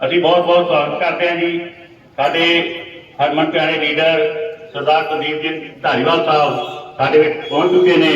ਅਸੀਂ ਬਹੁਤ ਬਹੁਤ ਸਵਾਗਤ ਕਰਦੇ ਹਾਂ ਜੀ। ਸਾਡੇ ਹਰਮਨ ਪਿਆਰੇ ਲੀਡਰ ਸਰਦਾਰ ਕੁਲਦੀਪ ਜੀ ਧਾਰੀਵਾਲ ਸਾਹਿਬ ਸਾਡੇ ਵਿੱਚ ਪਹੁੰਚ ਚੁੱਕੇ ਨੇ।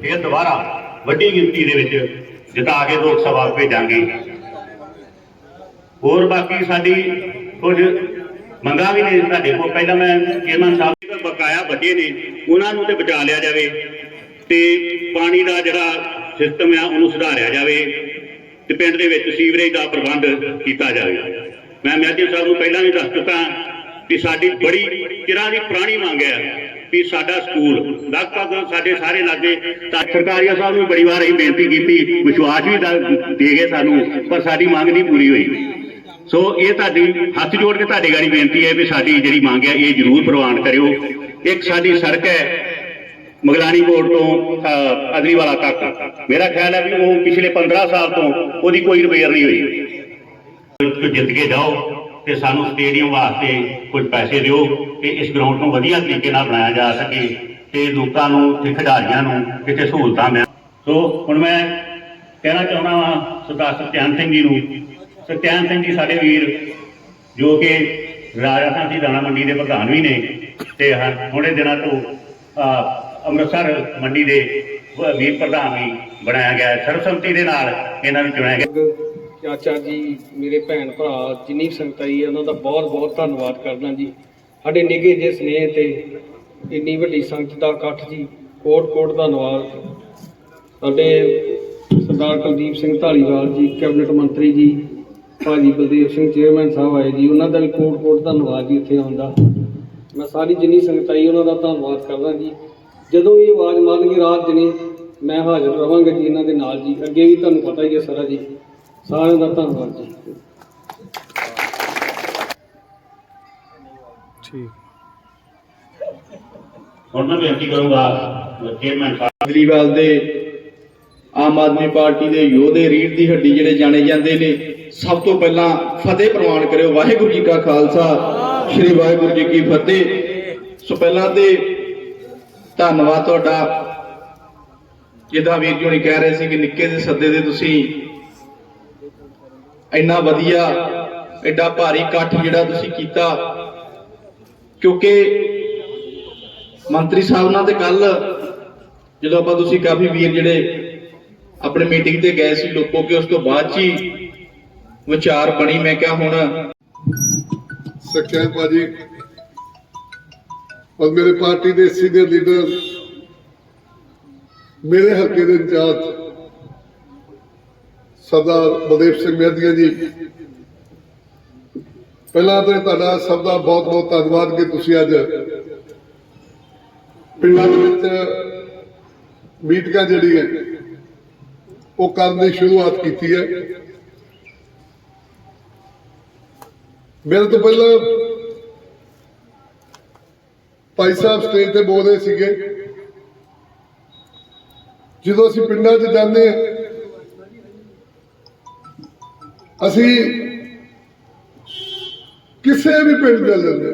ਫਿਰ ਦੁਬਾਰਾ ਵੱਡੀ ਗਿਣਤੀ ਦੇ ਵਿੱਚ ਜਿਤਾ ਕੇ ਲੋਕ ਸਭਾ ਭੇਜਾਂਗੇ ਹੋਰ ਬਾਕੀ ਸਾਡੀ ਕੁਝ ਮੰਗਾਂ ਵੀ ਨੇ ਤੁਹਾਡੇ ਕੋਲ। ਪਹਿਲਾਂ ਮੈਂ ਚੇਅਰਮੈਨ ਸਾਹਿਬ ਦੇ ਬਕਾਇਆ ਵੱਡੇ ਨੇ, ਉਹਨਾਂ ਨੂੰ ਤੇ ਬਚਾ ਲਿਆ ਜਾਵੇ ਤੇ ਪਾਣੀ ਦਾ ਜਿਹੜਾ ਸਿਸਟਮ ਆ, ਉਹਨੂੰ ਸੁਧਾਰਿਆ ਜਾਵੇ। ਤੇ ਪਿੰਡ ਦੇ ਵਿੱਚ ਸੀਵਰੇਜ ਦਾ ਪ੍ਰਬੰਧ ਕੀਤਾ ਜਾਵੇ। ਮੈਂ ਮੈਜਰ ਸਾਹਿਬ ਨੂੰ ਪਹਿਲਾਂ ਵੀ ਦੱਸ ਚੁੱਕਾ ਕਿ ਸਾਡੀ ਬੜੀ ਚਿਰਾਂ ਦੀ ਪੁਰਾਣੀ ਮੰਗ ਹੈ ਵੀ ਸਾਡਾ ਸਕੂਲ ਲਗਭਗ ਸਾਡੇ ਸਾਰੇ ਲਾਗੇ ਤਾਂ ਸਰਕਾਰੀਆ ਸਾਹਿਬ ਨੂੰ ਬੜੀ ਵਾਰ ਅਸੀਂ ਬੇਨਤੀ ਕੀਤੀ, ਵਿਸ਼ਵਾਸ ਵੀ ਦੇ ਗਏ ਸਾਨੂੰ, ਪਰ ਸਾਡੀ ਮੰਗ ਨਹੀਂ ਪੂਰੀ ਹੋਈ। ਸੋ ਇਹ ਤੁਹਾਡੀ ਹੱਥ ਜੋੜ ਕੇ ਤੁਹਾਡੇ ਗਾੜੀ ਬੇਨਤੀ ਹੈ ਵੀ ਸਾਡੀ ਜਿਹੜੀ ਮੰਗ ਹੈ ਇਹ ਜ਼ਰੂਰ ਪ੍ਰਵਾਨ ਕਰਿਓ। ਇੱਕ ਸਾਡੀ ਸੜਕ ਹੈ ਮਗਲਾਣੀ ਬੋਰਡ ਤੋਂ ਅਹ, ਤੱਕ। ਮੇਰਾ ਖਿਆਲ ਹੈ ਵੀ ਉਹ ਪਿਛਲੇ 15 ਸਾਲ ਤੋਂ ਉਹਦੀ ਕੋਈ ਰਿਪੇਅਰ ਨਹੀਂ ਹੋਈ। ਜਿੱਤ ਕੇ ਜਾਓ ਤੇ ਸਾਨੂੰ ਸਟੇਡੀਅਮ ਵਾਸਤੇ ਕੁਝ ਪੈਸੇ ਦਿਓ ਤੇ ਇਸ ਗਰਾਊਂਡ ਨੂੰ ਵਧੀਆ ਤਰੀਕੇ ਨਾਲ ਬਣਾਇਆ ਜਾ ਸਕੇ ਤੇ ਲੋਕਾਂ ਨੂੰ ਤੇ ਖਿਡਾਰੀਆਂ ਨੂੰ ਕਿਤੇ ਸਹੂਲਤਾਂ ਮਿਲਣ ਸੋ ਹੁਣ ਮੈਂ ਕਹਿਣਾ ਚਾਹੁੰਦਾ ਹਾਂ ਸਰਦਾਰ ਸਤਿਆਨ ਸਿੰਘ ਜੀ ਨੂੰ। ਸਤਿਆਨ ਸਿੰਘ ਜੀ ਸਾਡੇ ਵੀਰ ਜੋ ਕਿ ਰਾਜਾ ਸਾਂਸੀ ਦਾਣਾ ਮੰਡੀ ਦੇ ਪ੍ਰਧਾਨ ਵੀ ਨੇ ਤੇ ਹ- ਹੁਣੇ ਦਿਨਾਂ ਤੋਂ ਅੰਮ੍ਰਿਤਸਰ ਮੰਡੀ ਦੇ ਵੀਰ ਪ੍ਰਧਾਨ ਵੀ ਬਣਾਇਆ ਗਿਆ ਹੈ। ਸਰਬਸੰਮਤੀ ਦੇ ਨਾਲ ਇਹਨਾਂ ਨੂੰ ਚੁਣਿਆ ਗਿਆ। ਚਾਚਾ ਜੀ, ਮੇਰੇ ਭੈਣ ਭਰਾ, ਜਿੰਨੀ ਸੰਗਤ ਆਈ ਹੈ, ਉਹਨਾਂ ਦਾ ਬਹੁਤ ਬਹੁਤ ਧੰਨਵਾਦ ਕਰਦਾ ਜੀ। ਸਾਡੇ ਨਿੱਘੇ ਜਿਹੇ ਸਨੇਹ ਤੇ ਇੰਨੀ ਵੱਡੀ ਸੰਗਤ ਦਾ ਇਕੱਠ ਜੀ। ਕੋਟ ਕੋਟ ਧੰਨਵਾਦ। ਸਾਡੇ ਸਰਦਾਰ ਕੁਲਦੀਪ ਸਿੰਘ ਢਾਲੀਵਾਲ ਜੀ, ਕੈਬਨਿਟ ਮੰਤਰੀ ਜੀ, ਭਾਜੀ ਬਲਦੇਵ ਸਿੰਘ, ਚੇਅਰਮੈਨ ਸਾਹਿਬ ਆਏ ਜੀ। ਉਹਨਾਂ ਦਾ ਵੀ ਕੋਟ ਕੋਟ ਧੰਨਵਾਦ ਜੀ ਇੱਥੇ ਆਉਂਦਾ ਮੈਂ ਸਾਰੀ ਜਿੰਨੀ ਸੰਗਤ ਆਈ, ਉਹਨਾਂ ਦਾ ਧੰਨਵਾਦ ਕਰਦਾ ਜੀ। ਜਦੋਂ ਵੀ ਇਹ ਆਵਾਜ਼ ਮਾਰਨਗੇ ਰਾਤ ਦਿਨੇ ਮੈਂ ਹਾਜ਼ਰ ਰਵਾਂਗਾ ਜੀ ਇਹਨਾਂ ਦੇ ਨਾਲ ਜੀ। ਅੱਗੇ ਵੀ ਤੁਹਾਨੂੰ ਪਤਾ ਹੀ ਹੈ ਸਾਰਾ ਜੀ। ਸਾਰਿਆਂ ਦਾ ਧੰਨਵਾਦ ਜੀ। ਹੁਣ ਮੈਂ ਬੇਨਤੀ ਕਰੂੰਗਾ ਚੇਅਰਮੈਨ ਕੇਜਰੀਵਾਲ ਦੇ ਆਮ ਆਦਮੀ ਪਾਰਟੀ ਦੇ ਯੋਧੇ ਰੀੜ ਦੀ ਹੱਡੀ ਜਿਹੜੇ ਜਾਣੇ ਜਾਂਦੇ ਨੇ ਸਭ ਤੋਂ ਪਹਿਲਾਂ ਫਤਿਹ ਪ੍ਰਵਾਨ ਕਰਿਓ। ਵਾਹਿਗੁਰੂ ਜੀ ਕਾ ਖਾਲਸਾ ਸ੍ਰੀ ਵਾਹਿਗੁਰੂ ਜੀ ਕੀ ਫਤਿਹ। ਸੋ ਪਹਿਲਾਂ ਤੇ ਧੰਨਵਾਦ ਤੁਹਾਡਾ। ਜਿੱਦਾਂ ਵੀਰ ਜੀ ਹੁਣੀ ਕਹਿ ਰਹੇ ਸੀ ਕਿ ਨਿੱਕੇ ਦੇ ਸੱਦੇ ਦੇ ਤੁਸੀਂ ਇੰਨਾ ਵਧੀਆ, ਐਡਾ ਭਾਰੀ ਇਕੱਠ ਜਿਹੜਾ ਤੁਸੀਂ ਕੀਤਾ। ਕਿਉਂਕਿ ਮੰਤਰੀ ਸਾਹਿਬ ਨਾਲ ਤੇ ਕੱਲ ਜਦੋਂ ਆਪਾਂ ਤੁਸੀਂ ਕਾਫੀ ਵੀਰ ਜਿਹੜੇ ਆਪਣੇ ਮੀਟਿੰਗ ਤੇ ਗਏ ਸੀ ਲੋਕੋ ਕਿ, ਉਸ ਤੋਂ ਬਾਅਦ 'ਚ ਹੀ ਵਿਚਾਰ ਬਣੀ। ਮੈਂ ਕਿਹਾ ਹੁਣ ਸਖਿਆਨ ਭਾਜੀ ਔਰ ਮੇਰੇ ਪਾਰਟੀ ਦੇ ਸੀਨੀਅਰ ਲੀਡਰ, ਮੇਰੇ ਹਲਕੇ ਦੇ ਇੰਚਾਰਜ, ਸਰਦਾਰ ਬਲਦੇਵ ਸਿੰਘ ਮਹਿਦੀਆ ਜੀ। ਪਹਿਲਾਂ ਤਾਂ ਤੁਹਾਡਾ ਸਭ ਦਾ ਬਹੁਤ ਬਹੁਤ ਧੰਨਵਾਦ ਕਿ ਤੁਸੀਂ ਅੱਜ ਪਿੰਡਾਂ ਦੇ ਵਿੱਚ ਮੀਟਿੰਗਾਂ ਜਿਹੜੀ ਹੈ ਉਹ ਕਰਨ ਦੀ ਸ਼ੁਰੂਆਤ ਕੀਤੀ ਹੈ। ਮੇਰੇ ਤੋਂ ਪਹਿਲਾਂ ਭਾਈ ਸਾਹਿਬ ਸਟੇਜ ਤੇ ਬੋਲ ਰਹੇ ਸੀਗੇ। ਜਦੋਂ ਅਸੀਂ ਪਿੰਡਾਂ 'ਚ ਜਾਂਦੇ ਹਾਂ, ਅਸੀਂ ਕਿਸੇ ਵੀ ਪਿੰਡ ਚੱਲ ਜਾਂਦੇ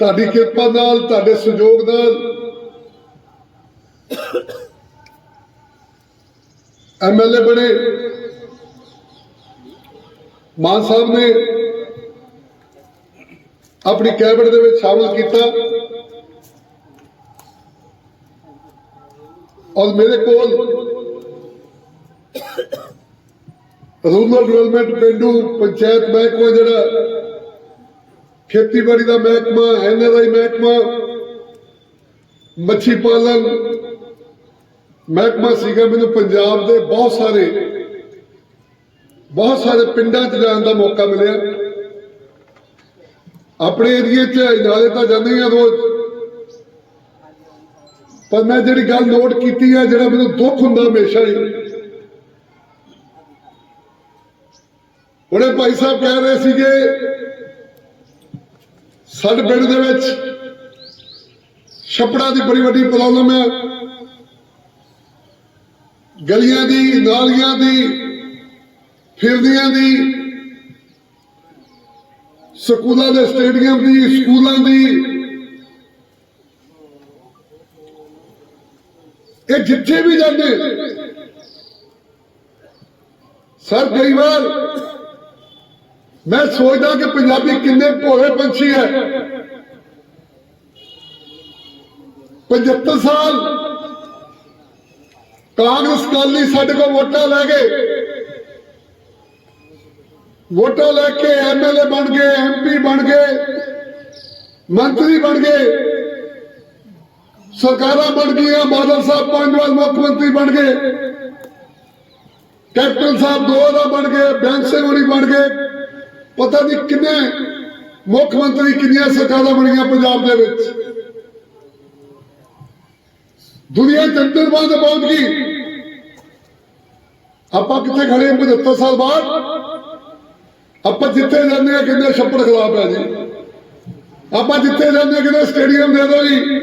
ਤੁਹਾਡੀ ਕਿਰਪਾ ਨਾਲ, ਤੁਹਾਡੇ ਸਹਿਯੋਗ ਨਾਲ ਐਮਐਲਏ ਬਣੇ। ਮਾਨ ਸਾਹਿਬ ਨੇ ਆਪਣੀ ਕੈਬਨਿਟ ਦੇ ਵਿੱਚ ਸ਼ਾਮਲ ਕੀਤਾ। ਔਰ ਮੇਰੇ ਕੋਲ ਰੂਰਲ ਡਿਵੈਲਪਮੈਂਟ ਪਿੰਡੂ ਪੰਚਾਇਤ ਮਹਿਕਮਾ ਜਿਹੜਾ, ਖੇਤੀਬਾੜੀ ਦਾ ਮਹਿਕਮਾ ਐਨਆਰਆਈ ਮਹਿਕਮਾ, ਮੱਛੀ ਪਾਲਣ ਮਹਿਕਮਾ ਸੀਗਾ ਮੈਨੂੰ ਪੰਜਾਬ ਦੇ ਬਹੁਤ ਸਾਰੇ ਬਹੁਤ ਸਾਰੇ ਪਿੰਡਾਂ 'ਚ ਜਾਣ ਦਾ ਮੌਕਾ ਮਿਲਿਆ। ਆਪਣੇ ਏਰੀਏ 'ਚ ਨਾਲੇ ਤਾਂ ਜਾਂਦੇ ਹੀ ਆ ਰੋਜ਼। ਪਰ ਮੈਂ ਜਿਹੜੀ ਗੱਲ ਨੋਟ ਕੀਤੀ ਹੈ ਜਿਹੜਾ ਮੈਨੂੰ ਦੁੱਖ ਹੁੰਦਾ ਹਮੇਸ਼ਾ ਹੀ। ਉਹਨੇ ਭਾਈ ਸਾਹਿਬ ਕਹਿ ਰਹੇ ਸੀਗੇ, ਸਾਡੇ ਪਿੰਡ ਦੇ ਵਿੱਚ ਛੱਪੜਾਂ ਦੀ ਬੜੀ ਵੱਡੀ ਪ੍ਰੋਬਲਮ ਹੈ ਗਲੀਆਂ ਦੀ, ਨਾਲੀਆਂ ਦੀ, ਫਿਰਦੀਆਂ ਦੀ ਸਕੂਲਾਂ ਦੇ ਸਟੇਡੀਅਮ ਦੀ, ਸਕੂਲਾਂ ਦੀ। ਇਹ ਜਿੱਥੇ ਵੀ ਜਾਂਦੇ, ਸਰ, ਕਈ ਵਾਰ ਮੈਂ ਸੋਚਦਾ ਕਿ ਪੰਜਾਬੀ ਕਿੰਨੇ ਭੋਲੇ ਪੰਛੀ ਹੈ। 75 ਸਾਲ ਕਾਂਗਰਸ ਕਾਲੀ ਸਾਡੇ ਕੋਲ ਵੋਟਾਂ ਲੈ ਗਏ ਵੋਟਾਂ ਲੈ ਕੇ ਐਮਐਲਏ ਬਣ ਗਏ ਐਮਪੀ ਬਣ ਗਏ, ਮੰਤਰੀ ਬਣ ਗਏ, ਸਰਕਾਰਾਂ ਬਣ ਗਈਆਂ, ਬਾਦਲ ਸਾਹਿਬ ਪੰਜ ਵਾਰ ਮੁੱਖ ਮੰਤਰੀ ਬਣ ਗਏ, ਕੈਪਟਨ ਸਾਹਿਬ ਦੋ ਦਾ ਬਣ ਗਏ, ਬੈਂਕ ਸਿੰਘ ਬਣ ਗਏ, ਪਤਾ ਨਹੀਂ ਕਿੰਨੇ ਮੁੱਖ ਮੰਤਰੀ ਕਿੰਨੀਆਂ ਸਰਕਾਰਾਂ ਬਣੀਆਂ ਪੰਜਾਬ ਦੇ ਵਿੱਚ। ਦੁਨੀਆ ਚੰਦਰਮਾ ਤੇ ਪਹੁੰਚ ਗਈ। ਆਪਾਂ ਕਿੱਥੇ ਖੜੇ ਹਾਂ? 75 ਸਾਲ ਬਾਅਦ ਆਪਾਂ ਜਿੱਥੇ ਜਾਂਦੇ ਆ ਕਿੰਨੇ ਛੱਪੜ ਖਿਲਾਫ ਹੈ ਜੀ। ਆਪਾਂ ਜਿੱਥੇ ਜਾਂਦੇ ਆ ਕਿੰਨੇ ਸਟੇਡੀਅਮ ਦੇ ਦਿਓ ਜੀ।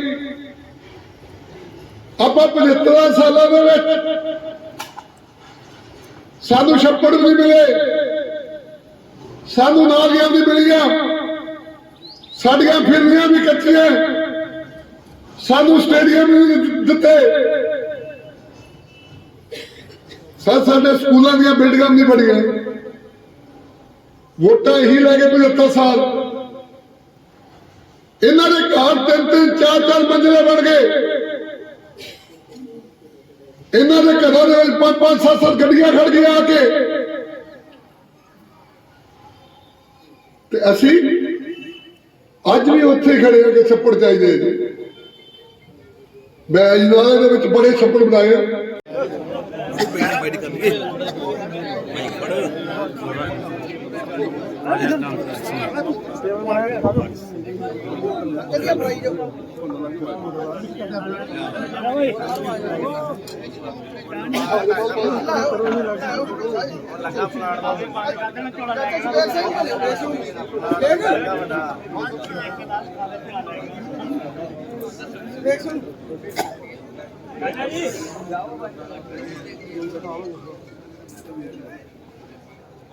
ਆਪਾਂ 75 ਸਾਲਾਂ ਦੇ ਵਿੱਚ ਸਾਨੂੰ ਛੱਪੜ ਵੀ ਮਿਲੇ। ਸਾਨੂੰ ਨਾਲੀਆਂ ਵੀ ਮਿਲੀਆਂ। ਸਾਡੀਆਂ ਫਿਰਨੀਆਂ ਵੀ ਕੱਚੀਆਂ। ਸਾਨੂੰ ਸਟੇਡੀਅਮ ਵੀ ਦਿੱਤੇ। ਸਾਡੇ ਸਕੂਲਾਂ ਦੀਆਂ ਬਿਲਡਿੰਗਾਂ ਵੀ ਬਣੀਆਂ। ਵੋਟਾਂ ਇਹੀ ਲੈ ਕੇ 75 ਸਾਲ ਇਹਨਾਂ ਦੇ ਘਰ ਤਿੰਨ ਤਿੰਨ, ਚਾਰ ਚਾਰ ਮੰਜ਼ਲੇ ਬਣ ਗਏ। ਇਹਨਾਂ ਦੇ ਘਰਾਂ ਦੇ ਵਿੱਚ ਪੰਜ ਪੰਜ, ਸੱਤ ਸੱਤ ਗੱਡੀਆਂ ਖੜ ਗਈਆਂ ਆ ਕੇ। ਤੇ ਅਸੀਂ ਅੱਜ ਵੀ ਉੱਥੇ ਹੀ ਖੜੇ ਹਾਂ ਕਿ ਛੱਪੜ ਚਾਹੀਦੇ ਮੈਂ ਅਜਨਾਲੇ ਦੇ ਵਿੱਚ ਬੜੇ ਛੱਪੜ ਬਣਾਏ ਆ। ਲੱਗਾ ਪਲਾਟ ਦਾ ਦੇਖ ਸੁਣ ਰਾਜਾ ਜੀ ਜਾਓ ਬੱਚਾ